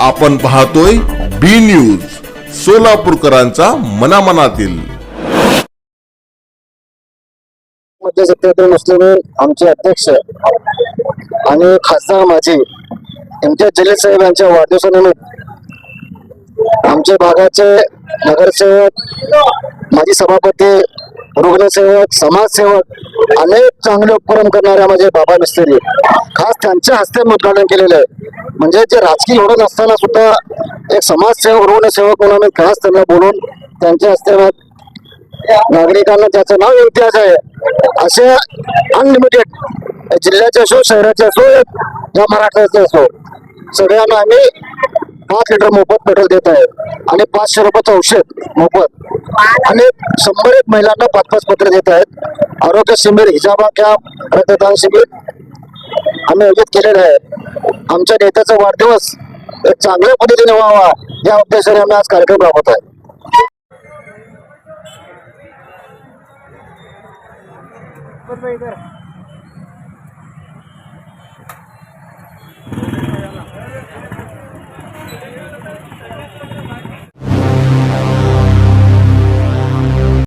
आपण पाहतोय बी न्यूज सोलापूरकरांचा मनामनातील. असलेले नसलेले आमचे अध्यक्ष आणि खासदार माझे इम्तियाज जलील साहेब यांच्या वाढदिवसानिमित्त आमच्या भागाचे नगरसेवक माजी सभापती रुग्णसेवक समाजसेवक अनेक चांगले उपक्रम करणाऱ्या माझे बाबा मिस्त्री खास त्यांच्या हस्ते उद्घाटन केलेलं आहे. म्हणजे जे राजकीय लढत असताना सुद्धा एक समाजसेवक ऋणसेवक म्हणून आम्ही खास त्यांना बोलून त्यांच्या हस्ते नागरिकांना ज्याचं नाव इतिहास आहे असे अनलिमिटेड जिल्ह्याचे असो शहराचे असो या महाराष्ट्राचे असो सगळ्यांना आम्ही पाच लिटर मोफत पेट्रोल देत आहे आणि पाचशे रुपयाचं औषध मोफत. आणि शंभर एक महिलांना पाच पाच पत्र देत आहेत. आरोग्य शिबिर हिजाबा कॅम्प रक्तदान शिबिर आम्ही आयोजित केलेलं आहे. आमच्या नेत्याचा वाढदिवस एक चांगल्या पद्धतीने व्हावा या उद्देशाने आम्ही आज कार्यक्रम राबवत आहे. बरं.